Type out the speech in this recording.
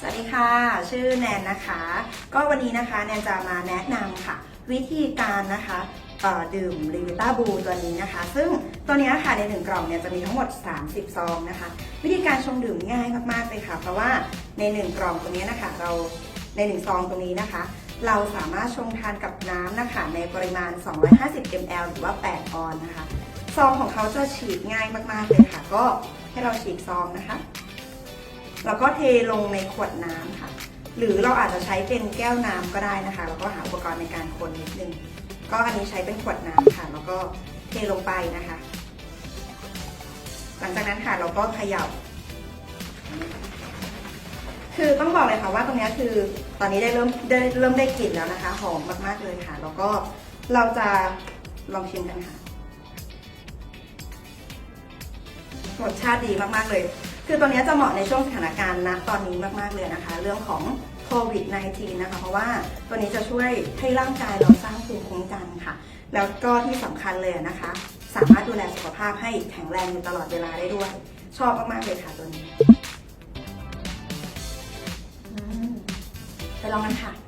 สวัสดีค่ะ ชื่อแนนนะคะ ก็วันนี้นะคะแนนจะมาแนะนำค่ะ วิธีการนะคะดื่มลิวิต้าบูตัวนี้นะคะ ซึ่งตัวนี้ค่ะในหนึ่งกล่องเนี่ยจะมีทั้งหมด 30 ซองนะคะ วิธีการชงดื่มง่ายมากๆเลยค่ะ เพราะว่าในหนึ่งกล่องตรงนี้นะคะเราในหนึ่งซองตรงนี้นะคะ เราสามารถชงทานกับน้ำนะคะในปริมาณ 250 ml หรือว่า 8 ออนนะคะ ซองของเขาจะฉีดง่ายมากๆเลยค่ะ ก็ให้เราฉีกซองนะคะ แล้วก็เทลงในขวดน้ำค่ะ หรือเราอาจจะใช้เป็นแก้วน้ำก็ได้นะคะ แล้วก็หาอุปกรณ์ในการคนนิดนึง ก็อันนี้ใช้เป็นขวดน้ำค่ะ แล้วก็เทลงไปนะคะ หลังจากนั้นค่ะเราก็เขย่าคือต้องบอกเลยค่ะว่าตรงนี้คือตอนนี้ได้เริ่มได้เริ่มได้กลิ่นแล้วนะคะหอมมากๆเลยค่ะ แล้วก็เราจะลองชิมกันค่ะรสชาติดีมากๆเลย คือตัวนี้จะเหมาะในช่วงสถานการณ์ณตอนนี้มากๆเลยนะคะ เรื่องของโควิด -19 นะคะ เพราะว่าตัวนี้จะช่วยให้ร่างกายเราสร้างภูมิคุ้มกันค่ะ แล้วก็ที่สำคัญเลยนะคะ สามารถดูแลสุขภาพให้แข็งแรงอยู่ตลอดเวลาได้ด้วย ชอบมากๆเลยค่ะตัวนี้ไปลองกันค่ะ